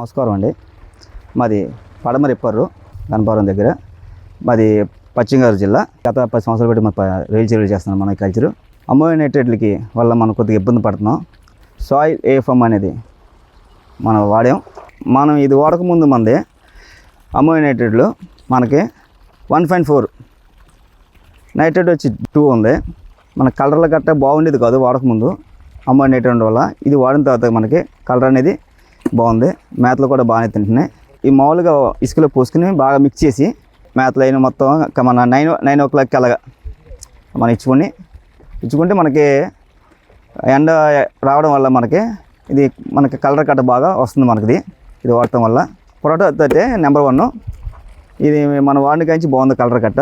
నమస్కారం అండి. మాది పడమరిప్పర్రు గణపురం దగ్గర. మాది పశ్చిమ జిల్లా. గత పది సంవత్సరాలు పెట్టి మన రైలు చెరువులు చేస్తున్నాం మన కల్చరు. అమ్మోనేటెడ్లకి వల్ల మనం కొద్దిగా ఇబ్బంది పడుతున్నాం. సాయిల్ ఏఫమ్ అనేది మనం వాడాం. మనం ఇది వాడకముందు మంది అమ్మోనేటెడ్లో మనకి వన్ పాయింట్ ఫోర్ నైట్రేట్ వచ్చి టూ ఉంది. మన కలర్లు గట్ట బాగుండేది కాదు వాడకముందు అమ్మ ఉండడం వల్ల ఇది వాడిన తర్వాత మనకి కలర్ అనేది బాగుంది. మేతలు కూడా బాగానే తింటున్నాయి. ఈ మామూలుగా ఇసుకలో పోసుకుని బాగా మిక్స్ చేసి మేతలు అయిన మొత్తం మన నైన్ నైన్ ఓ క్లాక్కి అలాగా మనం ఇచ్చుకొని ఇచ్చుకుంటే మనకి ఎండ రావడం వల్ల మనకి ఇది మనకి కలర్ కట్ట బాగా వస్తుంది మనకి ఇది వాడటం వల్ల. పొటాటో అయితే నెంబర్ వన్ ఇది మన వాడిన కాంచి బాగుంది కలర్ కట్ట